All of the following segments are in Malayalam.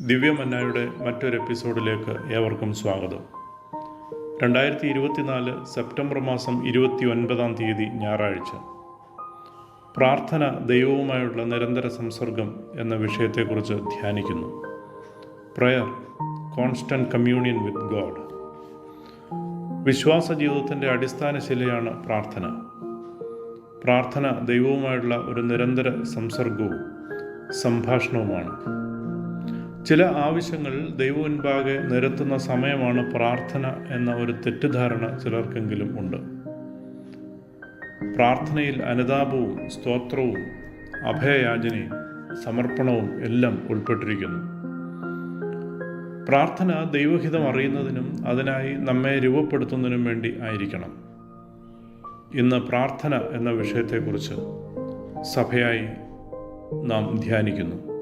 ദിവ്യമന്നായുടെ മറ്റൊരു എപ്പിസോഡിലേക്ക് ഏവർക്കും സ്വാഗതം. രണ്ടായിരത്തി ഇരുപത്തിനാല് സെപ്റ്റംബർ മാസം ഇരുപത്തി ഒൻപതാം തീയതി ഞായറാഴ്ച. പ്രാർത്ഥന ദൈവവുമായുള്ള നിരന്തര സംസർഗം എന്ന വിഷയത്തെക്കുറിച്ച് ധ്യാനിക്കുന്നു. Prayer constant communion with God വിശ്വാസ ജീവിതത്തിന്റെ അടിസ്ഥാന ശിലയാണ് പ്രാർത്ഥന. പ്രാർത്ഥന ദൈവവുമായുള്ള ഒരു നിരന്തര സംസർഗവും സംഭാഷണവുമാണ്. ചില ആവശ്യങ്ങൾ ദൈവമുൻപാകെ നിരത്തുന്ന സമയമാണ് പ്രാർത്ഥന എന്ന ഒരു തെറ്റിദ്ധാരണ ചിലർക്കെങ്കിലും ഉണ്ട്. പ്രാർത്ഥനയിൽ അനുതാപവും സ്തോത്രവും അഭയയാചനയും സമർപ്പണവും എല്ലാം ഉൾപ്പെട്ടിരിക്കുന്നു. പ്രാർത്ഥന ദൈവഹിതം അറിയുന്നതിനും അതിനായി നമ്മെ രൂപപ്പെടുത്തുന്നതിനും വേണ്ടി ആയിരിക്കണം. ഇന്ന് പ്രാർത്ഥന എന്ന വിഷയത്തെക്കുറിച്ച് സഭയായി നാം ധ്യാനിക്കുന്നു.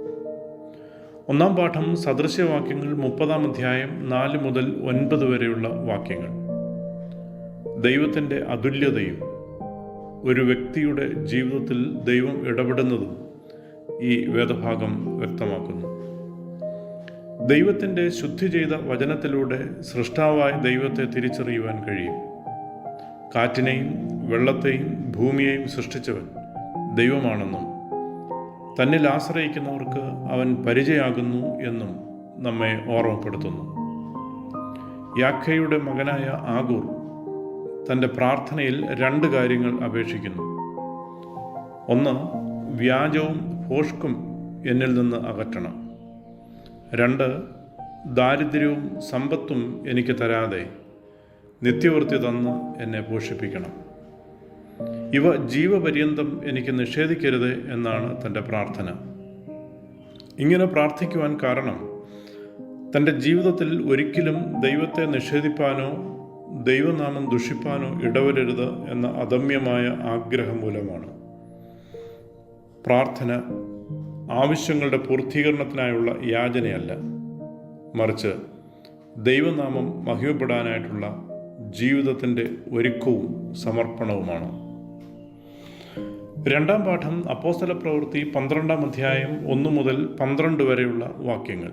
ഒന്നാം പാഠം സദൃശ്യവാക്യങ്ങൾ മുപ്പതാം അധ്യായം നാല് മുതൽ ഒൻപത് വരെയുള്ള വാക്യങ്ങൾ. ദൈവത്തിന്റെ അതുല്യതയും ഒരു വ്യക്തിയുടെ ജീവിതത്തിൽ ദൈവം ഇടപെടുന്നതും ഈ വേദഭാഗം വ്യക്തമാക്കുന്നു. ദൈവത്തിന്റെ ശുദ്ധി ചെയ്ത വചനത്തിലൂടെ സൃഷ്ടാവായ ദൈവത്തെ തിരിച്ചറിയുവാൻ കഴിയും. കാറ്റിനെയും വെള്ളത്തെയും ഭൂമിയെയും സൃഷ്ടിച്ചവൻ ദൈവമാണെന്നും തന്നിൽ ആശ്രയിക്കുന്നവർക്ക് അവൻ പരിചയാകുന്നു എന്നും നമ്മെ ഓർമ്മപ്പെടുത്തുന്നു. യാഖയുടെ മകനായ ആഗൂർ തന്റെ പ്രാർത്ഥനയിൽ രണ്ട് കാര്യങ്ങൾ അപേക്ഷിക്കുന്നു. ഒന്ന് വ്യാജവും ഭോഷ്കും എന്നിൽ നിന്ന് അകറ്റണം. രണ്ട് ദാരിദ്ര്യവും സമ്പത്തും എനിക്ക് തരാതെ നിത്യവൃത്തി തന്ന് എന്നെ പോഷിപ്പിക്കണം. ഇവ ജീവപര്യന്തം എനിക്ക് നിഷേധിക്കരുത് എന്നാണ് തന്റെ പ്രാർത്ഥന. ഇങ്ങനെ പ്രാർത്ഥിക്കുവാൻ കാരണം തന്റെ ജീവിതത്തിൽ ഒരിക്കലും ദൈവത്തെ നിഷേധിപ്പാനോ ദൈവനാമം ദുഷിപ്പാനോ ഇടവരരുത് എന്ന അദമ്യമായ ആഗ്രഹം മൂലമാണ്. പ്രാർത്ഥന ആവശ്യങ്ങളുടെ പൂർത്തീകരണത്തിനായുള്ള യാചനയല്ല. മറിച്ച് ദൈവനാമം മഹിമപ്പെടാനായിട്ടുള്ള ജീവിതത്തിന്റെ ഒരുക്കവും സമർപ്പണവുമാണ്. രണ്ടാം പാഠം അപ്പോസ്തല പ്രവൃത്തി പന്ത്രണ്ടാം അധ്യായം ഒന്നു മുതൽ പന്ത്രണ്ട് വരെയുള്ള വാക്യങ്ങൾ.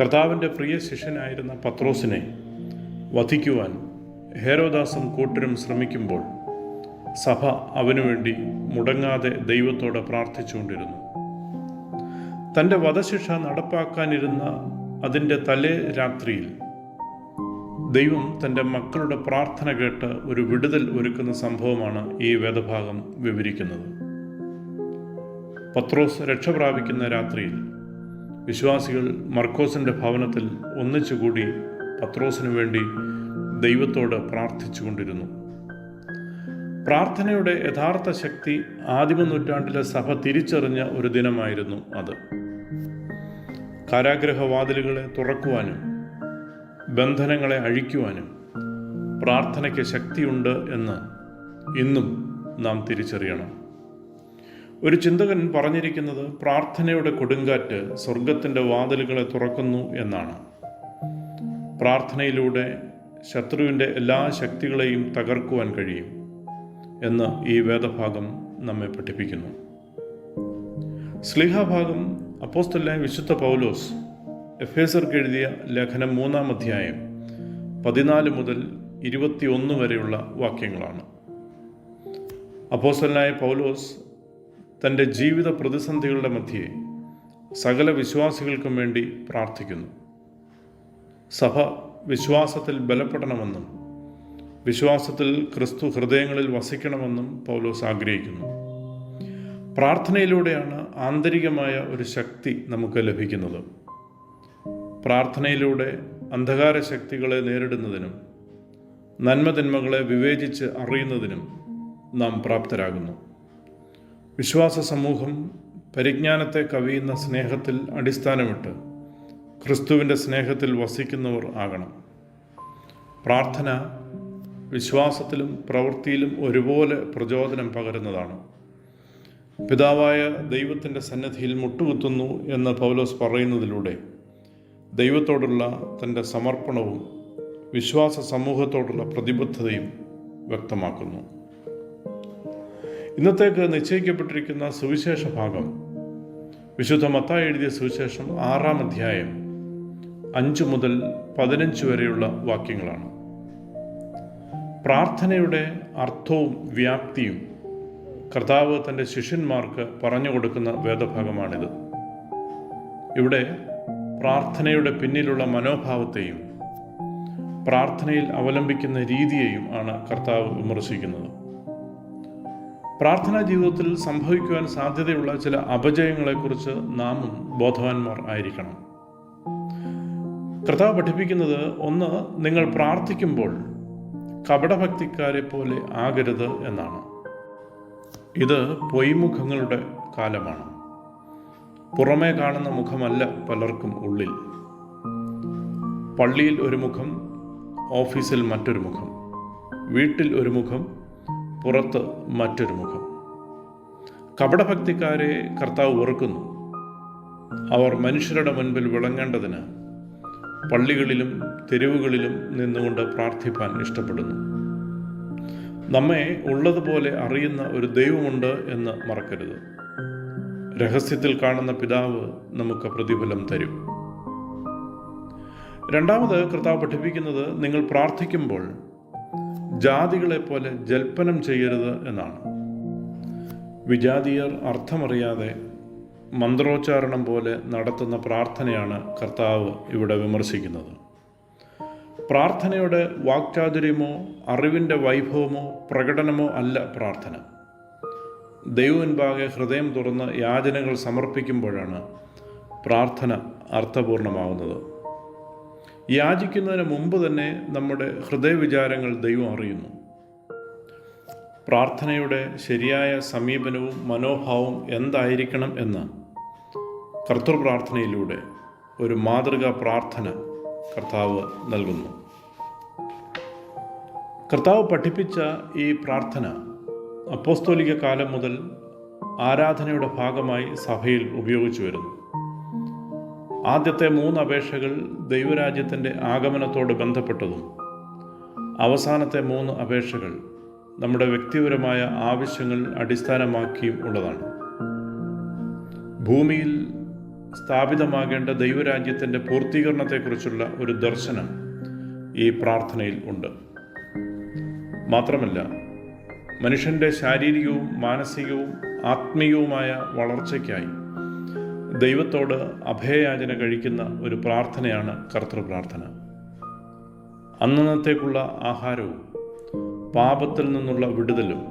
കർത്താവിന്റെ പ്രിയ ശിഷ്യനായിരുന്ന പത്രോസിനെ വധിക്കുവാൻ ഹേരോദാസും കൂട്ടരും ശ്രമിക്കുമ്പോൾ സഭ അവനുവേണ്ടി മുടങ്ങാതെ ദൈവത്തോട് പ്രാർത്ഥിച്ചുകൊണ്ടിരുന്നു. തന്റെ വധശിക്ഷ നടപ്പാക്കാനിരുന്ന അതിന്റെ തലേ രാത്രിയിൽ ദൈവം തന്റെ മക്കളുടെ പ്രാർത്ഥന കേട്ട് ഒരു വിടുതൽ ഒരുക്കുന്ന സംഭവമാണ് ഈ വേദഭാഗം വിവരിക്കുന്നത്. പത്രോസ് രക്ഷ പ്രാപിക്കുന്ന രാത്രിയിൽ വിശ്വാസികൾ മർക്കോസിന്റെ ഭവനത്തിൽ ഒന്നിച്ചുകൂടി പത്രോസിനു വേണ്ടി ദൈവത്തോട് പ്രാർത്ഥിച്ചുകൊണ്ടിരുന്നു. പ്രാർത്ഥനയുടെ യഥാർത്ഥ ശക്തി ആദിമ നൂറ്റാണ്ടിലെ സഭ തിരിച്ചറിഞ്ഞ ഒരു ദിനമായിരുന്നു അത്. കാരാഗ്രഹവാതിലുകളെ തുറക്കുവാനും ബന്ധനങ്ങളെ അഴിക്കുവാനും പ്രാർത്ഥനയ്ക്ക് ശക്തിയുണ്ട് എന്ന് ഇന്നും നാം തിരിച്ചറിയണം. ഒരു ചിന്തകൻ പറഞ്ഞിരിക്കുന്നത് പ്രാർത്ഥനയുടെ കൊടുങ്കാറ്റ് സ്വർഗത്തിന്റെ വാതിലുകളെ തുറക്കുന്നു എന്നാണ്. പ്രാർത്ഥനയിലൂടെ ശത്രുവിന്റെ എല്ലാ ശക്തികളെയും തകർക്കുവാൻ കഴിയും എന്ന് ഈ വേദഭാഗം നമ്മെ പഠിപ്പിക്കുന്നു. സ്ലിഹാഭാഗം അപ്പോസ്തലായ വിശുദ്ധ പൗലോസ് എഫേസർക്ക് എഴുതിയ ലേഖനം മൂന്നാം അധ്യായം പതിനാല് മുതൽ ഇരുപത്തിയൊന്ന് വരെയുള്ള വാക്യങ്ങളാണ്. അപ്പോസ്റ്റലായ പൗലോസ് തന്റെ ജീവിത പ്രതിസന്ധികളുടെ മധ്യേ സകല വിശ്വാസികൾക്കും വേണ്ടി പ്രാർത്ഥിക്കുന്നു. സഭ വിശ്വാസത്തിൽ ബലപ്പെടണമെന്നും വിശ്വാസത്തിൽ ക്രിസ്തു ഹൃദയങ്ങളിൽ വസിക്കണമെന്നും പൗലോസ് ആഗ്രഹിക്കുന്നു. പ്രാർത്ഥനയിലൂടെയാണ് ആന്തരികമായ ഒരു ശക്തി നമുക്ക് ലഭിക്കുന്നത്. പ്രാർത്ഥനയിലൂടെ അന്ധകാര ശക്തികളെ നേരിടുന്നതിനും നന്മതിന്മകളെ വിവേചിച്ച് അറിയുന്നതിനും നാം പ്രാപ്തരാകുന്നു. വിശ്വാസ സമൂഹം പരിജ്ഞാനത്തെ കവിയുന്ന സ്നേഹത്തിൽ അടിസ്ഥാനമിട്ട് ക്രിസ്തുവിന്റെ സ്നേഹത്തിൽ വസിക്കുന്നവർ ആകണം. പ്രാർത്ഥന വിശ്വാസത്തിലും പ്രവൃത്തിയിലും ഒരുപോലെ പ്രചോദനം പകരുന്നതാണ്. പിതാവായ ദൈവത്തിന്റെ സന്നദ്ധിയിൽ മുട്ടുകുത്തുന്നു എന്ന് പൗലോസ് പറയുന്നതിലൂടെ ദൈവത്തോടുള്ള തന്റെ സമർപ്പണവും വിശ്വാസ സമൂഹത്തോടുള്ള പ്രതിബദ്ധതയും വ്യക്തമാക്കുന്നു. ഇന്നത്തേക്ക് നിശ്ചയിക്കപ്പെട്ടിരിക്കുന്ന സുവിശേഷ ഭാഗം വിശുദ്ധ മത്തായി എഴുതിയ സുവിശേഷം ആറാം അധ്യായം അഞ്ച് മുതൽ പതിനഞ്ച് വരെയുള്ള വാക്യങ്ങളാണ്. പ്രാർത്ഥനയുടെ അർത്ഥവും വ്യാപ്തിയും കർത്താവ് തന്റെ ശിഷ്യന്മാർക്ക് പറഞ്ഞു കൊടുക്കുന്ന വേദഭാഗമാണിത്. ഇവിടെ പ്രാർത്ഥനയുടെ പിന്നിലുള്ള മനോഭാവത്തെയും പ്രാർത്ഥനയിൽ അവലംബിക്കുന്ന രീതിയെയും ആണ് കർത്താവ് വിമർശിക്കുന്നത്. പ്രാർത്ഥനാ ജീവിതത്തിൽ സംഭവിക്കുവാൻ സാധ്യതയുള്ള ചില അപജയങ്ങളെക്കുറിച്ച് നാമും ബോധവാന്മാർ ആയിരിക്കണം. കർത്താവ് പഠിപ്പിക്കുന്നത് ഒന്ന് നിങ്ങൾ പ്രാർത്ഥിക്കുമ്പോൾ കപടഭക്തിക്കാരെ പോലെ ആകരുത് എന്നാണ്. ഇത് പൊയ്മുഖങ്ങളുടെ കാലമാണ്. പുറമേ കാണുന്ന മുഖമല്ല പലർക്കും ഉള്ളിൽ. പള്ളിയിൽ ഒരു മുഖം ഓഫീസിൽ മറ്റൊരു മുഖം. വീട്ടിൽ ഒരു മുഖം പുറത്ത് മറ്റൊരു മുഖം. കപടഭക്തിക്കാരെ കർത്താവ് ഓർക്കുന്നു അവർ മനുഷ്യരുടെ മുൻപിൽ വിളങ്ങേണ്ടതിന് പള്ളികളിലും തെരുവുകളിലും നിന്നുകൊണ്ട് പ്രാർത്ഥിപ്പാൻ ഇഷ്ടപ്പെടുന്നു. നമ്മെ ഉള്ളതുപോലെ അറിയുന്ന ഒരു ദൈവമുണ്ട് എന്ന് മറക്കരുത്. രഹസ്യത്തിൽ കാണുന്ന പിതാവ് നമുക്ക് പ്രതിഫലം തരും. രണ്ടാമത് കർത്താവ് പഠിപ്പിക്കുന്നത് നിങ്ങൾ പ്രാർത്ഥിക്കുമ്പോൾ ജാതികളെ പോലെ ജൽപ്പനം ചെയ്യരുത് എന്നാണ്. വിജാതീയർ അർത്ഥമറിയാതെ മന്ത്രോച്ചാരണം പോലെ നടത്തുന്ന പ്രാർത്ഥനയാണ് കർത്താവ് ഇവിടെ വിമർശിക്കുന്നത്. പ്രാർത്ഥനയുടെ വാക്ചാതുര്യമോ അറിവിന്റെ വൈഭവമോ പ്രകടനമോ അല്ല പ്രാർത്ഥന. ദൈവമുൻപാകെ ഹൃദയം തുറന്ന് യാചനകൾ സമർപ്പിക്കുമ്പോഴാണ് പ്രാർത്ഥന അർത്ഥപൂർണമാവുന്നത്. യാചിക്കുന്നതിന് മുമ്പ് തന്നെ നമ്മുടെ ഹൃദയവിചാരങ്ങൾ ദൈവം അറിയുന്നു. പ്രാർത്ഥനയുടെ ശരിയായ സമീപനവും മനോഭാവവും എന്തായിരിക്കണം എന്ന് കർത്തൃപ്രാർത്ഥനയിലൂടെ ഒരു മാതൃകാ പ്രാർത്ഥന കർത്താവ് നൽകുന്നു. കർത്താവ് പഠിപ്പിച്ച ഈ പ്രാർത്ഥന അപ്പോസ്തോലിക കാലം മുതൽ ആരാധനയുടെ ഭാഗമായി സഭയിൽ ഉപയോഗിച്ചു വരുന്നു. ആദ്യത്തെ മൂന്ന് അപേക്ഷകൾ ദൈവരാജ്യത്തിന്റെ ആഗമനത്തോട് ബന്ധപ്പെട്ടതും അവസാനത്തെ മൂന്ന് അപേക്ഷകൾ നമ്മുടെ വ്യക്തിപരമായ ആവശ്യങ്ങൾ അടിസ്ഥാനമാക്കിയും ഉള്ളതാണ്. ഭൂമിയിൽ സ്ഥാപിതമാകേണ്ട ദൈവരാജ്യത്തിന്റെ പൂർത്തീകരണത്തെക്കുറിച്ചുള്ള ഒരു ദർശനം ഈ പ്രാർത്ഥനയിൽ ഉണ്ട്. മാത്രമല്ല മനുഷ്യന്റെ ശാരീരികവും മാനസികവും ആത്മീയവുമായ വളർച്ചയ്ക്കായി ദൈവത്തോട് അഭയയാചന കഴിക്കുന്ന ഒരു പ്രാർത്ഥനയാണ് കർത്തൃപ്രാർത്ഥന. അന്നന്നത്തേക്കുള്ള ആഹാരവും പാപത്തിൽ നിന്നുള്ള വിടുതലും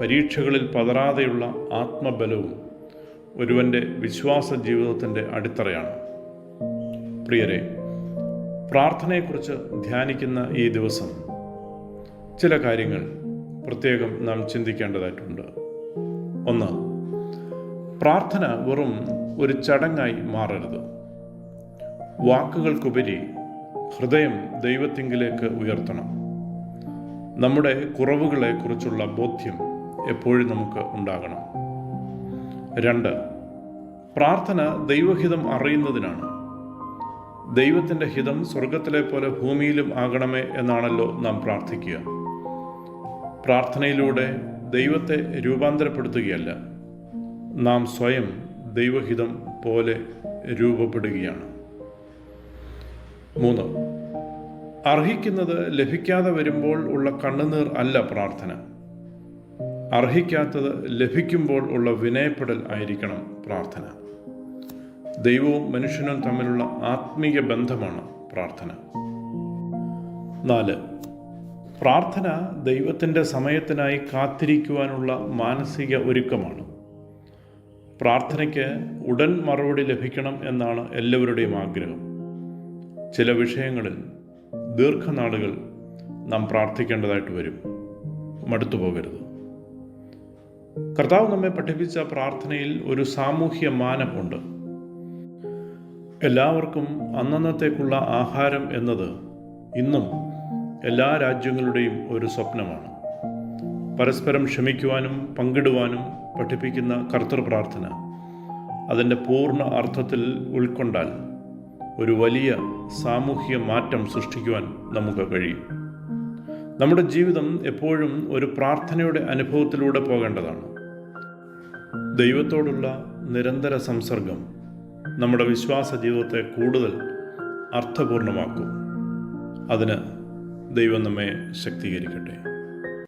പരീക്ഷകളിൽ പതറാതെയുള്ള ആത്മബലവും ഒരുവന്റെ വിശ്വാസ ജീവിതത്തിന്റെ അടിത്തറയാണ്. പ്രിയരെ പ്രാർത്ഥനയെക്കുറിച്ച് ധ്യാനിക്കുന്ന ഈ ദിവസം ചില കാര്യങ്ങൾ പ്രത്യേകം നാം ചിന്തിക്കേണ്ടതായിട്ടുണ്ട്. ഒന്ന് പ്രാർത്ഥന വെറും ഒരു ചടങ്ങായി മാറരുത്. വാക്കുകൾക്കുപരി ഹൃദയം ദൈവത്തിങ്കിലേക്ക് ഉയർത്തണം. നമ്മുടെ കുറവുകളെ കുറിച്ചുള്ള ബോധ്യം എപ്പോഴും നമുക്ക് ഉണ്ടാകണം. രണ്ട് പ്രാർത്ഥന ദൈവഹിതം അറിയുന്നതിനാണ്. ദൈവത്തിന്റെ ഹിതം സ്വർഗത്തിലെ പോലെ ഭൂമിയിലും ആകണമേ എന്നാണല്ലോ നാം പ്രാർത്ഥിക്കുക. പ്രാർത്ഥനയിലൂടെ ദൈവത്തെ രൂപാന്തരപ്പെടുത്തുകയല്ല. നാം സ്വയം ദൈവഹിതം പോലെ രൂപപ്പെടുകയാണ്. മൂന്ന്. അർഹിക്കുന്നത് ലഭിക്കാതെ വരുമ്പോൾ ഉള്ള കണ്ണുനീർ അല്ല പ്രാർത്ഥന. അർഹിക്കാത്തത് ലഭിക്കുമ്പോൾ ഉള്ള വിനയപ്പെടൽ ആയിരിക്കണം പ്രാർത്ഥന. ദൈവവും മനുഷ്യനും തമ്മിലുള്ള ആത്മീയ ബന്ധമാണ് പ്രാർത്ഥന. നാല്. പ്രാർത്ഥന ദൈവത്തിന്റെ സമയത്തിനായി കാത്തിരിക്കുവാനുള്ള മാനസിക ഒരുക്കമാണ്. പ്രാർത്ഥനയ്ക്ക് ഉടൻ മറുപടി ലഭിക്കണം എന്നാണ് എല്ലാവരുടെയും ആഗ്രഹം. ചില വിഷയങ്ങളിൽ ദീർഘനാളുകൾ നാം പ്രാർത്ഥിക്കേണ്ടതായിട്ട് വരും. മടുത്തു പോകരുത്. കർത്താവ് നമ്മെ പഠിപ്പിച്ച പ്രാർത്ഥനയിൽ ഒരു സാമൂഹ്യ മാനമുണ്ട് എല്ലാവർക്കും അന്നന്നത്തേക്കുള്ള ആഹാരം എന്നത് ഇന്നും എല്ലാ രാജ്യങ്ങളുടെയും ഒരു സ്വപ്നമാണ്. പരസ്പരം ക്ഷമിക്കുവാനും പങ്കിടുവാനും പഠിപ്പിക്കുന്ന കർത്തൃ പ്രാർത്ഥന അതിന്റെ പൂർണ അർത്ഥത്തിൽ ഉൾക്കൊണ്ടാൽ ഒരു വലിയ സാമൂഹ്യ മാറ്റം സൃഷ്ടിക്കുവാൻ നമുക്ക് കഴിയും. നമ്മുടെ ജീവിതം എപ്പോഴും ഒരു പ്രാർത്ഥനയുടെ അനുഭവത്തിലൂടെ പോകേണ്ടതാണ്. ദൈവത്തോടുള്ള നിരന്തര സംസർഗം നമ്മുടെ വിശ്വാസ ജീവിതത്തെ കൂടുതൽ അർത്ഥപൂർണമാക്കും. അതിന് ദൈവം നമ്മെ ശക്തീകരിക്കട്ടെ.